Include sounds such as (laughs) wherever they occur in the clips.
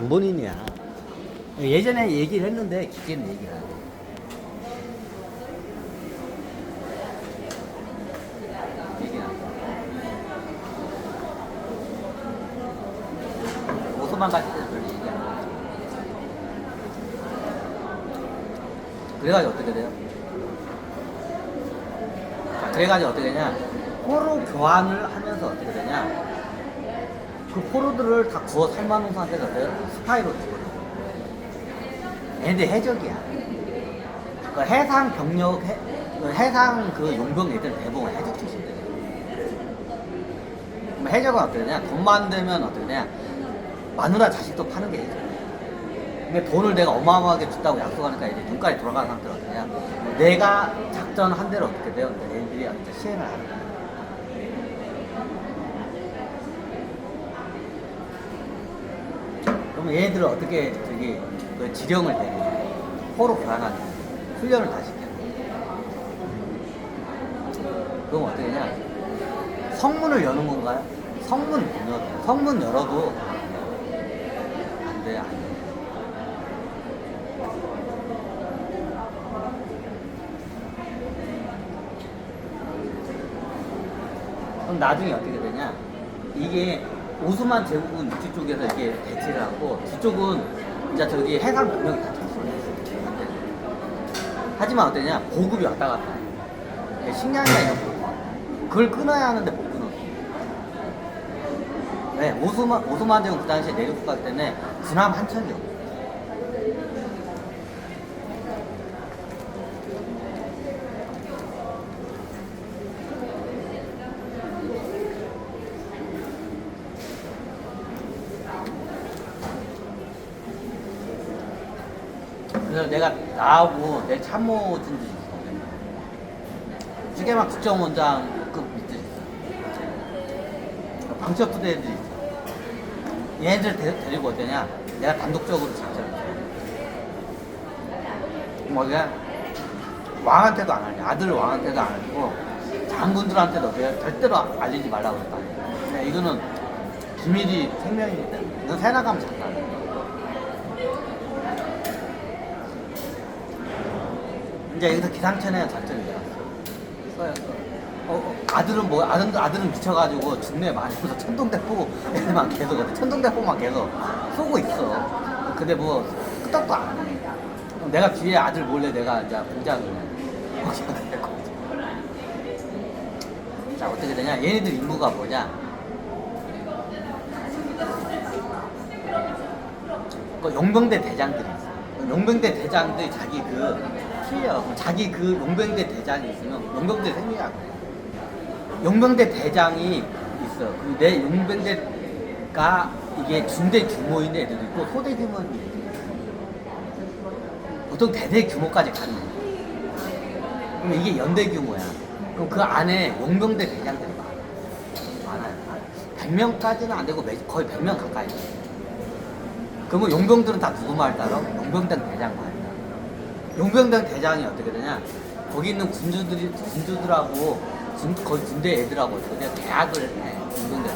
장본인이야. 예전에 얘기를 했는데 기계는 얘기를 안 해. 오소만 갔을 때는 별로 얘기 안 해. 그래가지고 어떻게 돼요? 자, 그래가지고 어떻게 되냐? 포로 교환을 하면서 어떻게 되냐? 그 포로들을 다 구워 삶아놓은 상태가 어때요? 스파이로 죽어요. 얘네 해적이야. 그 해상 병력, 해, 그 해상 그 용병 애들 대부분 해적. 그럼 해적은 어떻게 되냐? 돈 많으면 어떻게 되냐? 마누라 자식도 파는 게 해적. 근데 돈을 내가 어마어마하게 준다고 약속하니까 이제 눈까지 돌아가는 되냐? 내가 작전한 대로 어떻게 돼요? 얘들이 어떻게 시행을 하는 거야. 그러면 얘들을 어떻게 저기 그 지령을 내리냐 포로 교환하는 훈련을 다 시켜요 그럼 어떻게 되냐? 성문을 여는 건가요? 성문 못 열어요 성문 열어도 안 돼요 안 돼요 그럼 나중에 어떻게 되냐? 이게 오스만 제국은 육지 쪽에서 이렇게 대치를 하고 뒤쪽은 이제 저기 해상 병력이 다 철수를 했어요. 안 돼. 하지만 어떠냐 보급이 왔다 갔다 해. 식량이나 이런 거 그걸 끊어야 하는데 못 끊어. 네, 오스만 오스만 제국 그 당시에 내륙 국가기 때문에 군함 한 척이 없어. 그래서 내가 나하고 내 참모진들이 있어. 찌개막 국정원장급 밑에 있어. 방첩 부대들이 있어. 얘네들 데, 데리고 어떠냐? 내가 단독적으로 작전을 해. 뭐 그냥 왕한테도 안 알려. 아들 왕한테도 안 알리고 장군들한테도 절대로 알리지 말라고 했다. 이거는 비밀이 생명이기 때문에 이건 새나가면 장난. 이제 여기서 기상천외 작전이 들어갔어. 써요. 어, 어, 아들은 뭐 아들 아들은 미쳐가지고 중매 많이 해서 천둥대포 애들만 계속 천둥대포만 계속 쏘고 있어. 근데 뭐 끄떡도 안 해. 내가 뒤에 아들 몰래 내가 이제 공장을 거기다 데리고 자 어떻게 되냐? 얘네들 임무가 뭐냐? 그 용병대 대장들이 있어. 그 용병대 대장들이 자기 그 필요, 자기 그 용병대 대장이 있으면 용병대 돼. 용병대 대장이 있어. 그 내 용병대가 이게 중대 규모인 애들도 있고 소대 규모인 애들도 있어. 보통 대대 규모까지 가는 거야. 그럼 이게 연대 규모야. 그럼 그 안에 용병대 대장들이 많아. 많아요. 100명까지는 안 되고 매- 거의 100명 가까이 돼. 그러면 용병들은 다 누구 말 따라? 용병단 대장 말. 용병단 대장이 어떻게 되냐? 거기 있는 군주들이 군주들하고 군, 거기 군대 애들하고 돼? 계약을 해. 용병대.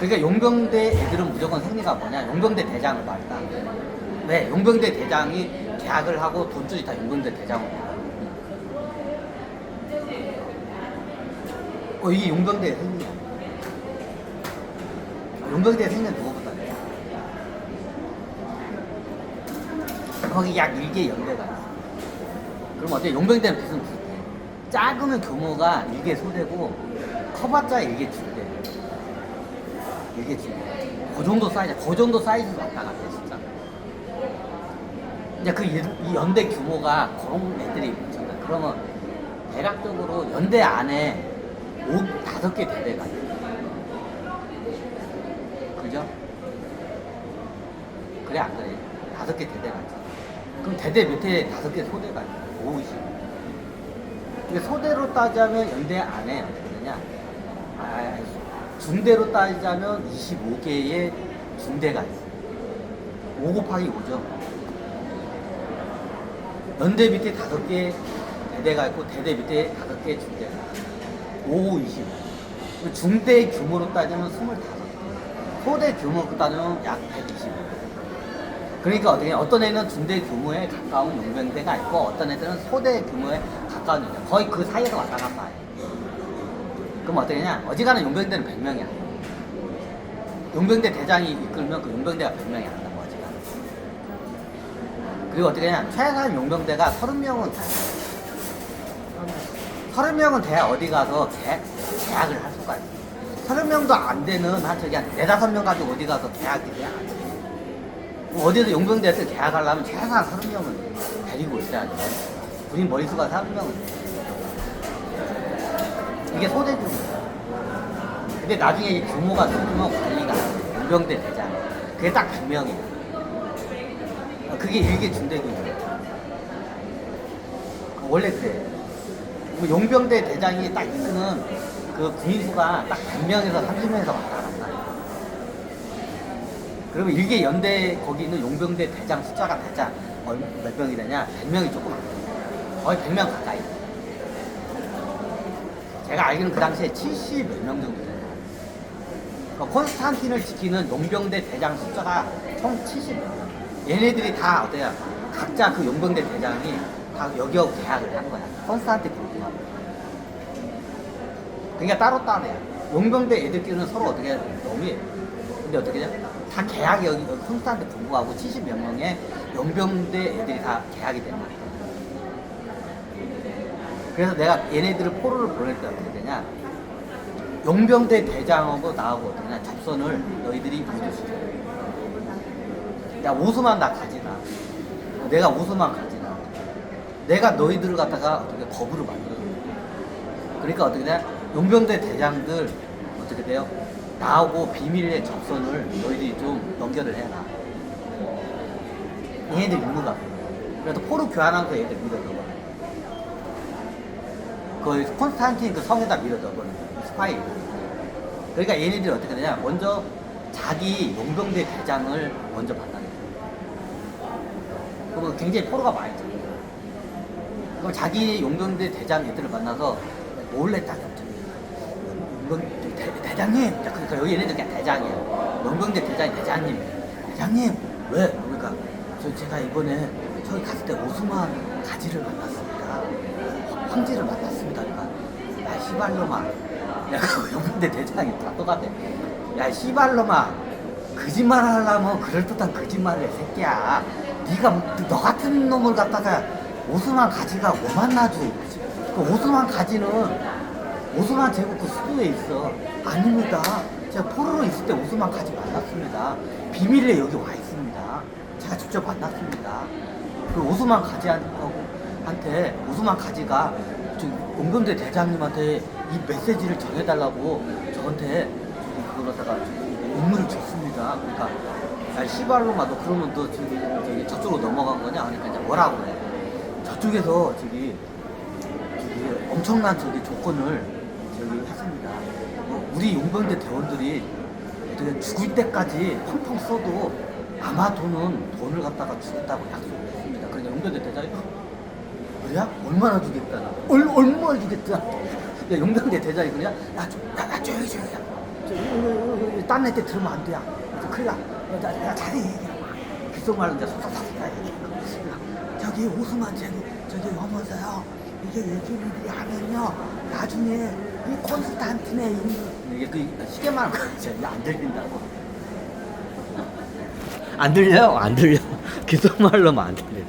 그러니까 용병대 애들은 무조건 생리가 뭐냐? 용병대 대장을 말다. 왜? 용병대 대장이 계약을 하고 돈줄이 다 용병대 대장으로. 가. 어 이게 용병대 생리야. 용병대 생리는 누구보다 돼? 거기 약 1개 연대가 있어. 그럼 어때? 용병대는 무슨 비슷해? 작으면 규모가 1개 소대고 커봤자 1개 중대. 1개 중대. 그 정도 사이즈, 그 정도 사이즈로 왔다 갔다 해, 진짜. 이제 그이 연대 규모가 그런 애들이 있잖아. 그러면 대략적으로 연대 안에 5, 다섯 개 대대가 있어. 그죠? 그래 안 그래? 다섯 개 대대가 있어. 그럼 대대 밑에 다섯 개 소대가 있어. 오이시. 근데 소대로 따지면 연대 안에 되냐? 아, 중대로 따지자면 25개의 중대가 있어. 5 곱하기 5죠. 연대 밑에 다섯 개 대대가 있고 대대 밑에 다섯 개 중대가 있어. 5, 25. 중대 규모로 따지면 25개. 소대 규모보다는 약 120. 그러니까 어떻게 어떤 애는 중대 규모에 가까운 용병대가 있고 어떤 애들은 소대 규모에 가까운 용병 거의 그 사이에서 왔다 갔다 해. 그럼 어떻게 냐 어지간한 용병대는 100명이야. 용병대 대장이 이끌면 그 용병대가 100명이 안 나고 어지간한. 그리고 어떻게 냐 최소한 용병대가 30명은 돼. 30명은 돼야 어디 가서 계, 계약을 할 수가 있어. 30명도 안 되는 한 저기 한 4, 5명 가지고 어디 가서 계약이 돼야 안 돼. 뭐 어디서 용병대에서 계약하려면 최소한 30명은 데리고 있어야지. 군인 머릿수가 30명은 돼. 이게 소대주의야. 근데 나중에 이 규모가 크면 관리가 안 돼. 용병대 대장. 그게 딱 100명이야. 그게 일개 중대군이야. 원래 그래. 뭐 용병대 대장이 딱 이끄는 그 군인수가 딱 100명에서 30명에서 왔다. 그러면 일개 연대 거기 있는 용병대 대장 숫자가 대장 얼- 몇 명이 되냐? 100명이 조금 안 돼. 거의 100명 가까이. 돼. 제가 알기로는 그 당시에 70 몇 명 정도 돼요. 그러니까 콘스탄틴을 지키는 용병대 대장 숫자가 총 70몇 명. 얘네들이 다 어때요? 각자 그 용병대 대장이 다 여기하고 계약을 한 거야. 콘스탄틴 그룹하고. 그러니까 따로따로야. 용병대 애들끼리는 서로 어떻게 너무해. 근데 어떻게 냐? 다 계약이 여기, 여기 콘스탄틴 군부하고 70몇 명의 용병대 애들이 다 계약이 된 거야. 그래서 내가 얘네들을 포로를 보낼 때 어떻게 되냐? 용병대 대장하고 나하고 어떻게 되냐? 접선을 너희들이 유도시켜. 야, 오수만 나 가지라. 내가 오수만 가지라. 내가 너희들을 갖다가 어떻게 거부를 만들어. 그러니까 어떻게 되냐? 용병대 대장들 어떻게 돼요? 나하고 비밀의 접선을 너희들이 좀 연결을 해라. 얘네들 거야. 그래서 포로 교환하면서 얘들 밀어넣어. 그 콘스탄틴 그 성에다 밀어넣어버리는 거야. 스파이. 그러니까 얘네들이 어떻게 되냐? 먼저 자기 용병대 대장을 먼저 만나는 거야. 그러면 굉장히 포로가 많이 들어. 그럼 자기 용병대 대장 애들을 만나서 몰래 딱 엽잖 아. 용병 대, 대장님, 자, 그러니까 여기 얘네들 그냥 대장이야. 용병대 대장이 대장님, 대장님 왜? 그러니까 저 제가 이번에 저기 갔을 때 오스만 가지를 만났습니다. 황제를 만났습니다. 그러니까 야 시발놈아, 야그 용병대 대장이 다 똑같아. 야 시발놈아, 거짓말 하려면 그럴듯한 거짓말을 해 새끼야. 네가 너 같은 놈을 갖다가 오스만 가지가 뭐 만나줘? 그 오스만 가지는 오스만 제국 그 수도에 있어. 아닙니다. 제가 포로로 있을 때 오스만 가지 만났습니다. 비밀에 여기 와 있습니다. 제가 직접 만났습니다. 그 오스만 가지한테 오스만 가지가 용병대 대장님한테 이 메시지를 전해달라고 저한테 갖다가 임무를 줬습니다. 그러니까 야 시발로마 너 그러면 너 저기 저기 저쪽으로 넘어간 거냐? 그러니까 이제 뭐라고 해? 저쪽에서 저기 저기 엄청난 저기 조건을 우리 용병대 대원들이 어떻게 죽을 때까지 펑펑 써도 아마 돈은 돈을 갖다가 주겠다고 약속을 했습니다. 그러니까 용병대 대장이 뭐야? 얼마나 주겠다? 나. 얼, 얼마 주겠다? 야, 용병대 대장이 그냥 야, 좀, 야, 야 조용히 조용히 야. 딴 애들 들으면 안 돼. 야. 그래서 큰일 나. 야, 야, 야, 잘해 얘기해. 귓속말로 이제 얘기해. 저기 오스만 제국 저기 오면서요 이게 예술인들이 하면요 나중에 이 콘스탄틴의 임무 이게 그 쉽게 말하면 그거죠 안 들린다고. 안 들려요? 안 들려. (laughs) 귓속말로만 안 들려